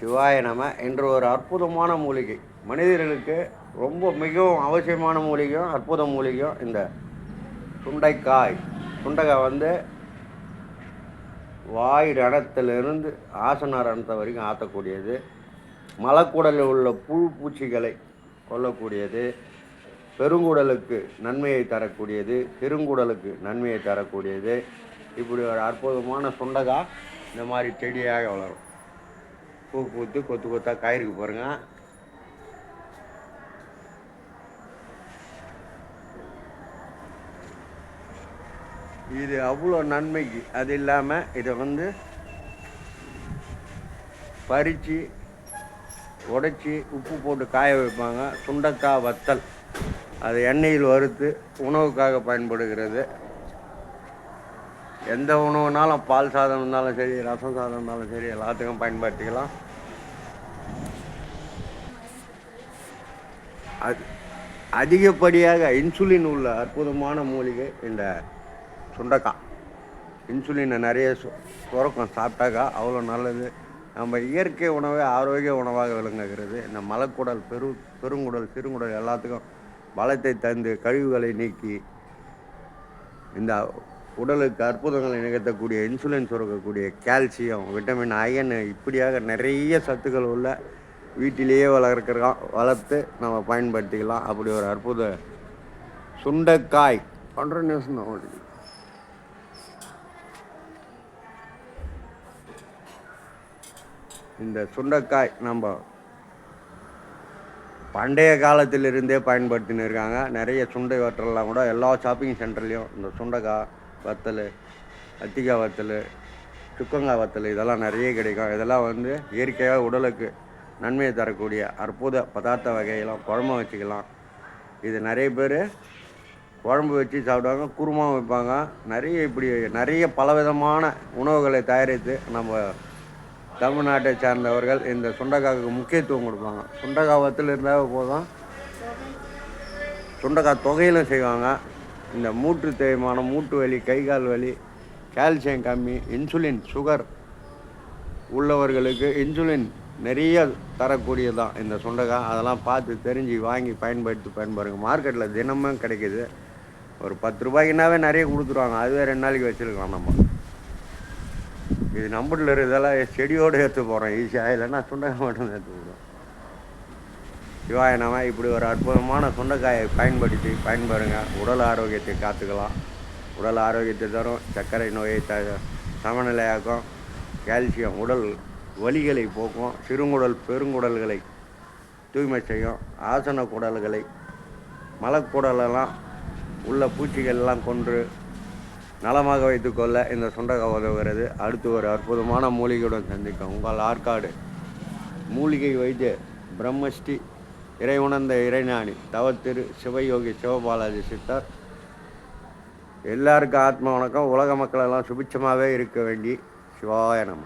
சிவாய நம என்ற ஒரு அற்புதமான மூலிகை. மனிதர்களுக்கு ரொம்ப மிகவும் அவசியமான மூலிகையும் அற்புத மூலிகையும் இந்த சுண்டைக்காய். சுண்டைக்காய் வந்து வாய் ரணத்திலிருந்து ஆசன ரணத்தை வரைக்கும் ஆற்றக்கூடியது மலக்குடலில் உள்ள புழு பூச்சிகளை கொல்லக்கூடியது. பெருங்குடலுக்கு நன்மையை தரக்கூடியது. பெருங்குடலுக்கு நன்மையை தரக்கூடியது. இப்படி ஒரு அற்புதமான சுண்டக்காய் இந்த மாதிரி செடியாக வளரும். பூ பூத்து கொத்து கொத்தா காயிருக்கு பாருங்க. இது அவ்வளோ நன்மைக்கு. அது இல்லாமல் இதை வந்து பறித்து உடைச்சி உப்பு போட்டு காய வைப்பாங்க. சுண்டக்காய் வத்தல். அது எண்ணெயில் வறுத்து உணவுக்காக பயன்படுகிறது. எந்த உணவுனாலும் பால் சாதம் இருந்தாலும் சரி ரசம் சாதம் இருந்தாலும் சரி எல்லாத்துக்கும் பயன்படுத்திக்கலாம். அது அதிகப்படியாக இன்சுலின் உள்ள அற்புதமான மூலிகை இந்த சுண்டக்காய். இன்சுலினை நிறைய சு சுரக்கும் சாப்பிட்டாக்கா அவ்வளோ நல்லது. நம்ம இயற்கை உணவே ஆரோக்கிய உணவாக விளங்குகிறது. இந்த மலக்குடல் பெரு பெருங்குடல் சிறுங்குடல் எல்லாத்துக்கும் பலத்தை தந்து கழிவுகளை நீக்கி இந்த உடலுக்கு அற்புதங்களை நிகழ்த்தக்கூடிய இன்சுலின் சுரக்கக்கூடிய கால்சியம் விட்டமின் அயன் இப்படியாக நிறைய சத்துக்கள் உள்ள வீட்டிலேயே வளர்க்குறோம் வளர்த்து நம்ம பயன்படுத்திக்கலாம். அப்படி ஒரு அற்புத சுண்டைக்காய். பண்ணுற நிமிஷம் இந்த சுண்டைக்காய் நம்ம பண்டைய காலத்திலிருந்தே பயன்படுத்தின்னு இருக்காங்க. நிறைய சுண்டை வற்றலாம் கூட எல்லா ஷாப்பிங் சென்டர்லேயும் இந்த சுண்டைக்காய் வத்தல் அத்திக்காய் வத்தல் சுக்கங்காய் வத்தல் இதெல்லாம் நிறைய கிடைக்கும். இதெல்லாம் வந்து இயற்கையாக உடலுக்கு நன்மையை தரக்கூடிய அற்புத பதார்த்த வகையெல்லாம் குழம்பு வச்சுக்கலாம். இது நிறைய பேர் குழம்பு வச்சு சாப்பிடுவாங்க குருமா வைப்பாங்க. நிறைய இப்படி நிறைய பலவிதமான உணவுகளை தயாரித்து நம்ம தமிழ்நாட்டை சார்ந்தவர்கள் இந்த சுண்டைக்காய்க்கு முக்கியத்துவம் கொடுப்பாங்க. சுண்டைக்காய் வத்தல் இருந்தால் போதும். சுண்டைக்காய் தொகையிலும் செய்வாங்க. இந்த மூட்டு தேய்மானம் மூட்டு வலி கை கால் வலி கால்சியம் கம்மி இன்சுலின் சுகர் உள்ளவர்களுக்கு இன்சுலின் நிறைய தரக்கூடியதான் இந்த சுண்டைக்காய். அதெல்லாம் பார்த்து தெரிஞ்சு வாங்கி பயன்படுத்தி பயன்படுங்க. மார்க்கெட்டில் தினமும் கிடைக்கிது. ஒரு பத்து ரூபாய்க்குனாவே நிறைய கொடுத்துருவாங்க. அதுவே ரெண்டு நாளைக்கு வச்சுருக்கலாம் நம்ம. இது நம்மளில் இதெல்லாம் செடியோடு ஏற்று போகிறோம் ஈஸியாக இல்லைன்னா சுண்டைக்காய் மட்டும் ஏற்று சிவாய நம. இப்படி ஒரு அற்புதமான சுண்டைக்காயை பயன்படுத்தி பயன்படுங்க. உடல் ஆரோக்கியத்தை காத்துக்கலாம். உடல் ஆரோக்கியத்தை தரும். சர்க்கரை நோயை த சமநிலையாக்கும். கால்சியம் உடல் வலிகளை போக்கும். சிறுங்குடல் பெருங்குடல்களை தூய்மை செய்யும். ஆசன குடல்களை மலக்குடலெல்லாம் உள்ள பூச்சிகள்லாம் கொன்று நலமாக வைத்துக்கொள்ள இந்த சுண்டக்காய் உதவுகிறது. அடுத்து ஒரு அற்புதமான மூலிகையுடன் சந்திக்கும் உங்கள் ஆற்காடு மூலிகை வைத்திய பிரம்மஷ்டி இறைவுணர்ந்த இறைஞானி தவத்திரு சிவயோகி சிவபாலாஜி சித்தார். எல்லாருக்கும் ஆத்ம வணக்கம். உலக மக்களெல்லாம் சுபிட்சமாகவே இருக்க வேண்டி சிவாய நம.